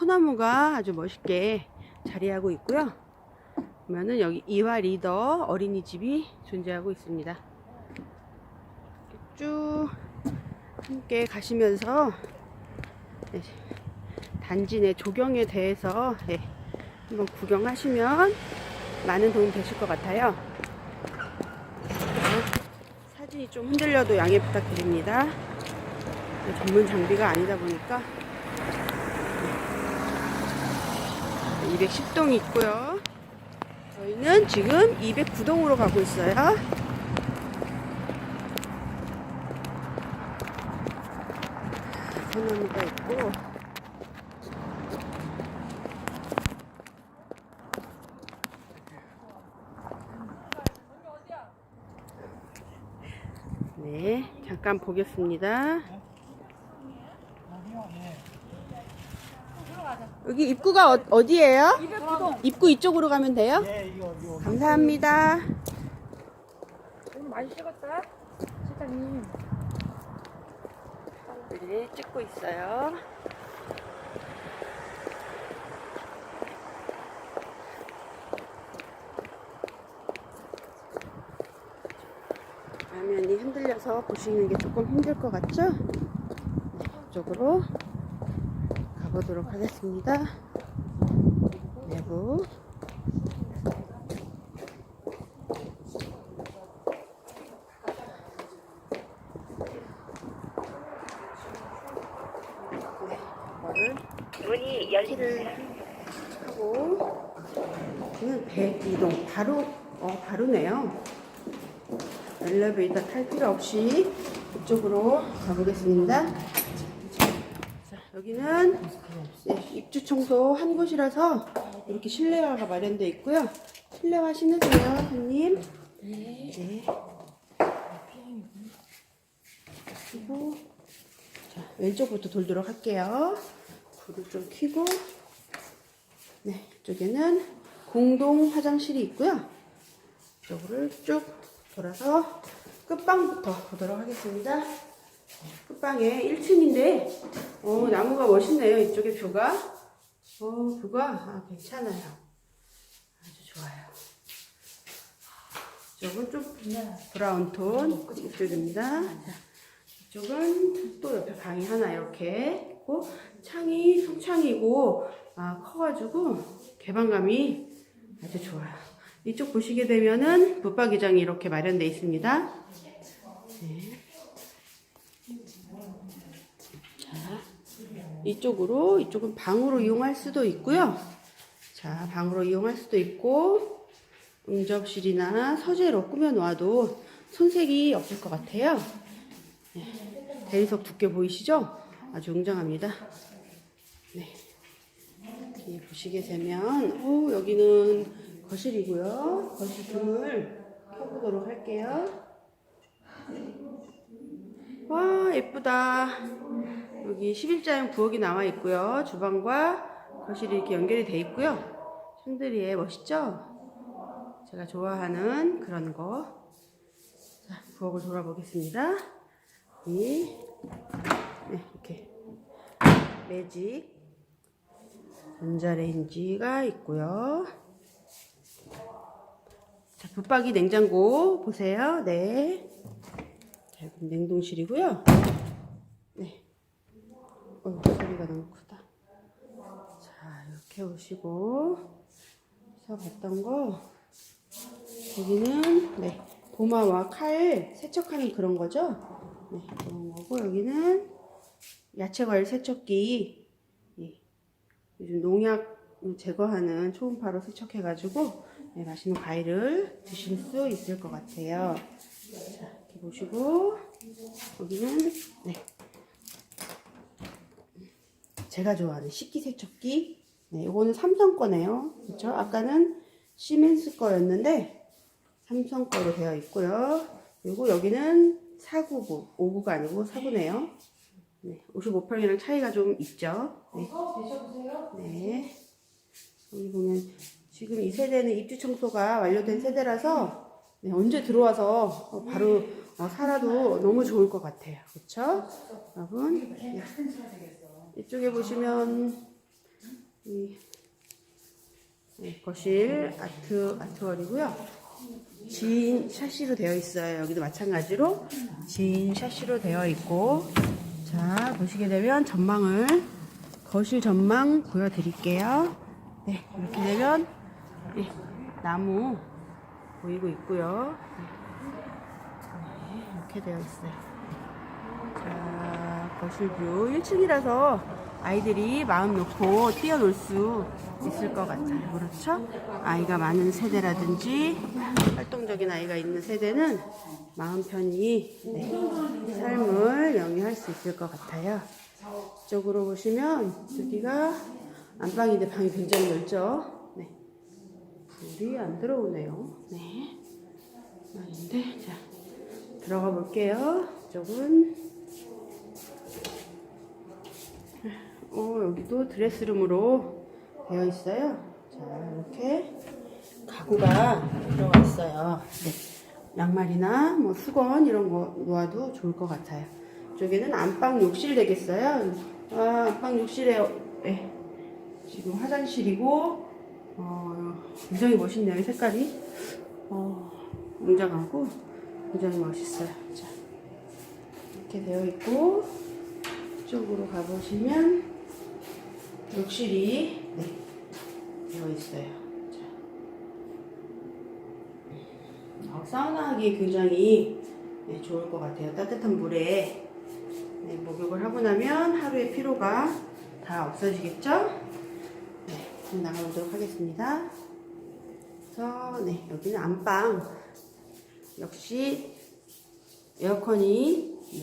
소나무가 아주 멋있게 자리하고 있고요. 보면은 여기 이화 리더 어린이집이 존재하고 있습니다. 쭉 함께 가시면서 네, 단지 내 조경에 대해서 네, 한번 구경하시면 많은 도움 되실 것 같아요. 사진이 좀 흔들려도 양해 부탁드립니다. 네, 전문 장비가 아니다 보니까 210동 있고요. 저희는 지금 209동으로 가고 있어요. 소나무가 있고 네, 잠깐 보겠습니다. 여기 입구가 어, 디예요 입구 이쪽으로 가면 돼요? 네, 이거, 이거. 감사합니다. 오늘 많이 찍었다. 실장님. 네, 찍고 있어요. 화면이 흔들려서 보시는 게 조금 힘들 것 같죠? 네, 이쪽으로 가보도록 하겠습니다. 내부. 문이 열립니다. 하고 102동 바로 어 바로네요. 엘리베이터 탈 필요 없이 이쪽으로 가보겠습니다. 자, 여기는 네, 입주 청소 한 곳이라서 이렇게 실내화가 마련되어 있고요. 실내화 신으세요, 손님. 네. 그리고 자, 왼쪽부터 돌도록 할게요. 불을 좀 켜고 네, 이쪽에는 공동 화장실이 있고요. 이쪽으로 쭉 돌아서 끝방부터 보도록 하겠습니다. 네, 끝방에 1층인데 어, 나무가 멋있네요. 이쪽에 뷰가 어, 뷰가 아, 괜찮아요. 아주 좋아요. 이쪽은 좀 브라운 톤 이쪽입니다. 자, 이쪽은 또 옆에 방이 하나 이렇게 있고 창이 통창이고 아, 커가지고 개방감이 아주 좋아요. 이쪽 보시게 되면은 붙박이장이 이렇게 마련되어 있습니다. 네. 자, 이쪽으로 이쪽은 방으로 이용할 수도 있고요. 자, 방으로 이용할 수도 있고 응접실이나 서재로 꾸며 놓아도 손색이 없을 것 같아요. 네. 대리석 두께 보이시죠? 아주 웅장합니다. 네. 여기 보시게 되면, 오, 여기는 거실이고요. 거실 등을 켜보도록 할게요. 와, 예쁘다. 여기 11자형 부엌이 나와 있고요. 주방과 거실이 이렇게 연결이 돼 있고요. 샹들리에 멋있죠? 제가 좋아하는 그런 거. 자, 부엌을 돌아보겠습니다. 이, 네, 이렇게 매직 전자레인지가 있고요. 자, 붙박이 냉장고 보세요. 네. 자, 냉동실이고요. 네. 어, 소리가 너무 크다. 자, 이렇게 오시고 서 봤던 거 여기는 네 도마와 칼 세척하는 그런 거죠. 네 그런 거고 여기는 야채 과일 세척기 예. 요즘 농약 제거하는 초음파로 세척해가지고 네, 맛있는 과일을 드실 수 있을 것 같아요. 자 이렇게 보시고 여기는 네 제가 좋아하는 식기세척기. 네, 이거는 삼성 거네요. 그렇죠? 아까는 시멘스 거였는데 삼성 거로 되어 있고요. 그리고 여기는 사구고, 오구가 아니고 사구네요. 네, 55평이랑 차이가 좀 있죠. 네. 네. 여기 보면 지금 이 세대는 입주 청소가 완료된 세대라서 네, 언제 들어와서 어, 바로 어, 살아도 너무 좋을 것 같아요. 그렇죠? 여러분. 네. 이쪽에 보시면 이 네, 거실 아트 아트월이고요. 지인 샤시로 되어 있어요. 여기도 마찬가지로 지인 샤시로 되어 있고 자 보시게 되면 전망을 거실 전망 보여드릴게요. 네 이렇게 되면 네, 나무 보이고 있고요. 네, 이렇게 되어 있어요. 자 거실 뷰 1층이라서 아이들이 마음 놓고 뛰어놀 수 있을 것 같아요. 그렇죠? 아이가 많은 세대라든지 활동적인 아이가 있는 세대는 마음 편히 네, 삶을 영위할 수 있을 것 같아요. 이쪽으로 보시면 여기가 안방인데 방이 굉장히 넓죠? 네. 불이 안 들어오네요. 네. 아닌데, 자, 들어가 볼게요. 이쪽은 어, 여기도 드레스룸으로 되어 있어요. 자, 이렇게 가구가 들어가 있어요. 네. 양말이나 뭐 수건 이런 거 놓아도 좋을 것 같아요. 이쪽에는 안방 욕실 되겠어요. 아, 안방 욕실에 네. 지금 화장실이고 어, 굉장히 멋있네요. 이 색깔이 어, 웅장하고 굉장히 멋있어요. 자, 이렇게 되어 있고 이쪽으로 가보시면 욕실이 네, 되어 있어요. 자. 어, 사우나 하기 굉장히 네, 좋을 것 같아요. 따뜻한 물에 네, 목욕을 하고 나면 하루의 피로가 다 없어지겠죠? 네, 나가보도록 하겠습니다. 그래서 네, 여기는 안방 역시 에어컨이